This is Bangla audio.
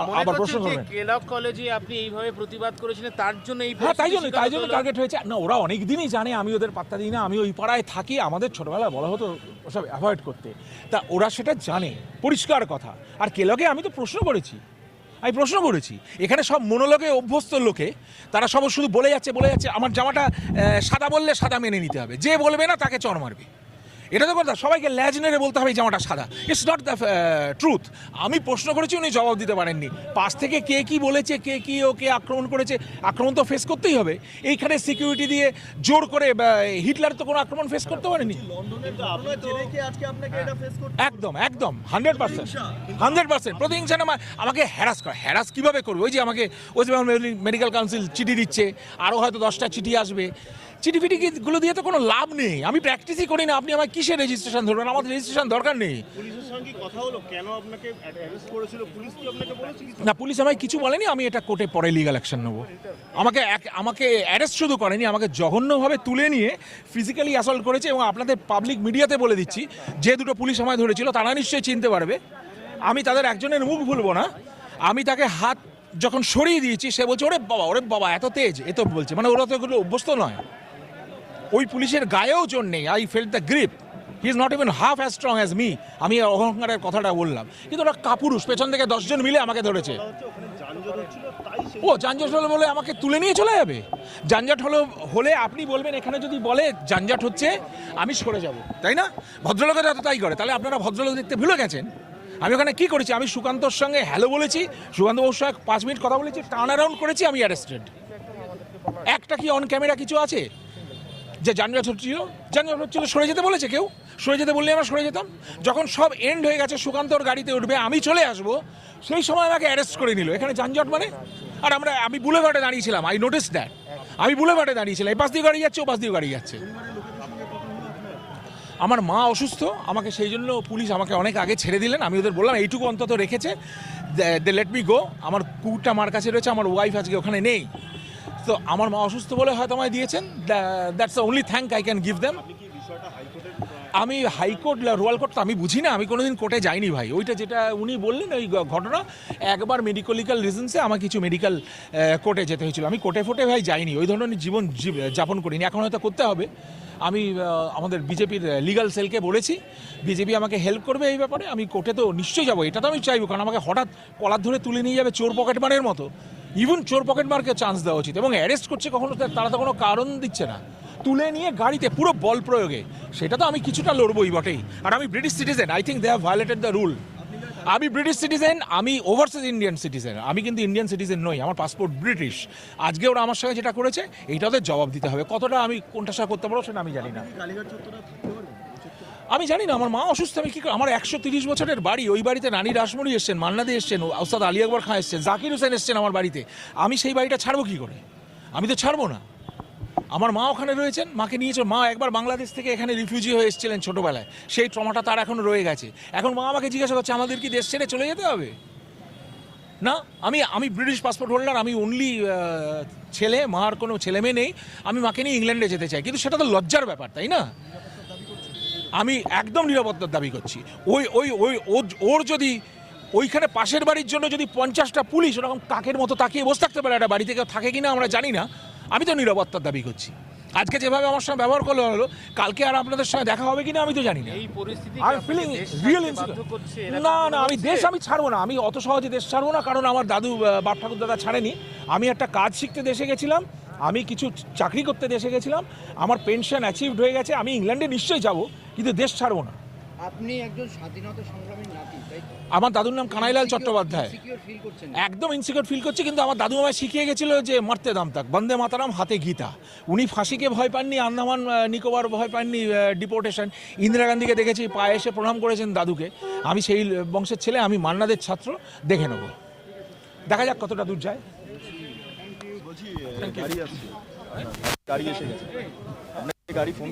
আবার প্রশ্ন করছেন করবেন। কেলক কলেজে আপনি এইভাবে প্রতিবাদ করেছিলেন তার জন্য এই হ্যাঁ তাই জন্য তাই জন্য টার্গেট হয়েছে। না ওরা অনেক দিনই জানে আমি ওদের পাত্তা দিই না আমি ওই পাড়ায় থাকি আমাদের ছোটবেলায় বলা হতো ওসব অ্যাভয়েড করতে। তা ওরা সেটা জানে পরিষ্কার কথা। আর কেলকে আমি তো প্রশ্ন করেছি। আমি প্রশ্ন করেছি। এখানে সব মনোলগে অভ্যস্ত লোকে তারা সব শুধু বলে যাচ্ছে বলে যাচ্ছে আমার জামাটা সাদা বললে সাদা মেনে নিতে হবে। যে বলবে না তাকে চর মারবে। এটা তো কথা। সবাইকে ল্যাজ নেড়ে বলতে হবে এই জামাটা সাদা। ইটস নট দ্য ট্রুথ আমি প্রশ্ন করেছি উনি জবাব দিতে পারেননি। পাশ থেকে কে কি বলেছে কে কি ওকে আক্রমণ করেছে আক্রমণ তো ফেস করতেই হবে। এইখানে সিকিউরিটি দিয়ে জোর করে হিটলার তো কোনো আক্রমণ ফেস করতে পারেনি। লন্ডনের ঘটনা জেনে কি আজকে আপনাকে এটা ফেস করতে একদম একদম হান্ড্রেড পার্সেন্ট হান্ড্রেড পার্সেন্ট প্রতিহিংসা না আমাকে হ্যারাস করে। হ্যারাস কীভাবে করবে? ওই যে আমাকে ওয়েস্ট বেঙ্গল মেডিকেল কাউন্সিল চিঠি দিচ্ছে। আরও হয়তো দশটা চিঠি আসবে। চিঠি ফিটি গুলো দিয়ে তো কোনো লাভ নেই। আমি প্র্যাকটিসই করি না আপনি আমার কিসের রেজিস্ট্রেশন ধরবেন? আমার রেজিস্ট্রেশন দরকার নেই। না পুলিশ আমায় কিছু বলেনি আমি এটা কোর্টে পরে লিগাল অ্যাকশন নেব। আমাকে এক- আমাকে অ্যারেস্ট শুধু করেনি আমাকে জঘন্যভাবে তুলে নিয়ে ফিজিক্যালি অ্যাসল্ট করেছে এবং আপনাদের পাবলিক মিডিয়াতে বলে দিচ্ছি যে দুটো পুলিশ আমায় ধরেছিল তারা নিশ্চয়ই চিনতে পারবে। আমি তাদের একজনের মুখ ভুলবো না। আমি তাকে হাত যখন সরিয়ে দিয়েছি সে বলছে ওরে বাবা ওরে বাবা এত তেজ এ তো বলছে। মানে ওরা তো এগুলো অভ্যস্ত নয়। ওই পুলিশের গায়েও জোর নেই। I felt the grip he is not even half as strong as me আমি অহংকারের কথাটা বললাম। কিন্তু ওরা কাপুরুষ, পেছন থেকে দশজন মিলে আমাকে ধরেছে। ও, যানজট হলো বলে আমাকে তুলে নিয়ে চলে যাবে? যানজট হলো, হলে আপনি বলবেন, এখানে যদি বলে যানজট হচ্ছে, আমি সরে যাব। তাই না? ভদ্রলোকেরা তো তাই করে। তাহলে আপনারা ভদ্রলোক দেখতে ভুলে গেছেন? আমি ওখানে কি করেছি? আমি সুকান্তর সঙ্গে হ্যালো বলেছি। সুকান্ত বাবুর সঙ্গে পাঁচ মিনিট কথা বলেছি। টার্ন অ্যারাউন্ড করেছি, আমি অ্যারেস্টেড একটা কি অন ক্যামেরা কিছু আছে? যে যানজট হচ্ছিল যানজট হচ্ছিল সরে যেতে বলেছে কেউ? সরে যেতে বললে আমরা সরে যেতাম? যখন সব এন্ড হয়ে গেছে সুকান্তর গাড়িতে উঠবে, আমি চলে আসব, সেই সময় আমাকে অ্যারেস্ট করে নিল। এখানে যানজট মানে? আর আমরা, আমি বুলেভার্ডে দাঁড়িয়েছিলাম আই নোটিস দ্যাট আমি বুলেভার্ডে দাঁড়িয়েছিলাম, এই পাশ দিয়ে গাড়ি যাচ্ছে, ও পাশ দিয়ে গাড়ি যাচ্ছে। আমার মা অসুস্থ, আমাকে সেই জন্য পুলিশ আমাকে অনেক আগে ছেড়ে দিলেন। আমি ওদের বললাম, এইটুকু অন্তত রেখেছে, দে লেট মি গো আমার কুকুরটা আমার কাছে রয়েছে, আমার ওয়াইফ আজকে ওখানে নেই। তো আমার মা অসুস্থ বলে হয়তো আমায় দিয়েছেন। That's the only thank I can give them আমি হাইকোর্ট রোয়াল কোর্ট তো আমি বুঝি না আমি কোনোদিন কোর্টে যাইনি ভাই। ওইটা যেটা উনি বললেন ওই ঘটনা একবার মেডিকোলিক্যাল রিজনসে আমার কিছু মেডিকেল কোর্টে যেতে হয়েছিল। আমি কোর্টে ফোটে ভাই যাইনি ওই ধরনের জীবন জীব- যাপন করিনি। এখন হয়তো করতে হবে। আমি আমাদের বিজেপির লিগাল সেলকে বলেছি। বিজেপি আমাকে হেল্প করবে এই ব্যাপারে। আমি কোর্টে তো নিশ্চয়ই যাব এটা তো আমি চাইব। কারণ আমাকে হঠাৎ কলার ধরে তুলে নিয়ে যাবে চোর পকেটমারের মতো। ইভেন চোর পকেটমারকে চান্স দেওয়া উচিত এবং অ্যারেস্ট করছে কখনো তারা তো কোনো কারণ দিচ্ছে না। তুলে নিয়ে গাড়িতে পুরো বল প্রয়োগে। সেটা তো আমি কিছুটা লড়বই বটেই। আর আমি British citizen I think they have violated the rule আমি ব্রিটিশ সিটিজেন আমি ওভারসিজ ইন্ডিয়ান সিটিজেন আমি কিন্তু ইন্ডিয়ান সিটিজেন নই, আমার পাসপোর্ট ব্রিটিশ আজকে ওরা আমার সঙ্গে যেটা করেছে এইটা ওদের জবাব দিতে হবে। কতটা আমি কোনটা করতে পারব সেটা আমি জানি না। আমি জানি না, আমার মা অসুস্থ, আমি কি আমার একশো তিরিশ বছরের বাড়ি, ওই বাড়িতে রানী রাসমণি এসছেন মান্নাদি এসছেন, ওস্তাদ আলী আকবর খান এসছেন, জাকির হোসেন এসছেন আমার বাড়িতে। আমি সেই বাড়িটা ছাড়বো কী করে? আমি তো ছাড়বো না। আমার মা ওখানে রয়েছেন, মাকে নিয়েছে মা একবার বাংলাদেশ থেকে এখানে রিফিউজি হয়ে এসেছিলেন ছোটোবেলায়। সেই ট্রমাটা তার এখন রয়ে গেছে। এখন মা আমাকে জিজ্ঞাসা করছে, আমাদের কি দেশ ছেড়ে চলে যেতে হবে? না, আমি আমি ব্রিটিশ পাসপোর্ট হোল্ডার আমি অনলি ছেলে, মার কোনো ছেলে মেয়ে নেই। আমি মাকে নিয়ে ইংল্যান্ডে যেতে চাই। কিন্তু সেটা তো লজ্জার ব্যাপার, তাই না? আমি একদম নিরাপত্তার দাবি করছি। ওই ওই ওই ওর যদি ওইখানে পাশের বাড়ির জন্য যদি পঞ্চাশটা পুলিশ ওরকম কাকের মতো তাকিয়ে বসে থাকতে পারে একটা বাড়িতে কেউ থাকে কিনা আমরা জানি না। আমি তো নিরাপত্তার দাবি করছি। আজকে যেভাবে আমার সঙ্গে ব্যবহার করল হলো কালকে আর আপনাদের সঙ্গে দেখা হবে কিনা আমি তো জানি না। এই পরিস্থিতি আমি ফিলিং রিয়েল না না আমি দেশ আমি ছাড়বো না। আমি অত সহজে দেশ ছাড়বো না কারণ আমার দাদু বাপ ঠাকুর দাদা ছাড়েনি। আমি একটা কাজ শিখতে দেশে গেছিলাম। আমি কিছু চাকরি করতে দেশে গেছিলাম আমার পেনশন অ্যাচিভড হয়ে গেছে আমি ইংল্যান্ডে নিশ্চয়ই যাব কিন্তু দেশ ছাড়বো না। আপনি একজন স্বাধীনতা সংগ্রামীর নাতি তাই আমার দাদুর নাম কানাইলাল চট্টোপাধ্যায়। একদম ইনসিকিউর ফিল করছি কিন্তু আমার দাদু আমায় শিখিয়ে গেছিল যে মারতে দাম তাক বন্দে মাতারাম হাতে গীতা। উনি ফাঁসিকে ভয় পাননি আন্দামান নিকোবর ভয় পাননি ডিপোর্টেশন ইন্দিরা গান্ধীকে দেখেছি পায়ে এসে প্রণাম করেছেন দাদুকে। আমি সেই বংশের ছেলে আমি মান্নাদের ছাত্র দেখে নেব। দেখা যাক কতটা দূর যায়। বলছি গাড়ি আসছে। গাড়ি এসে গেছে। আপনাকে গাড়ি ফোন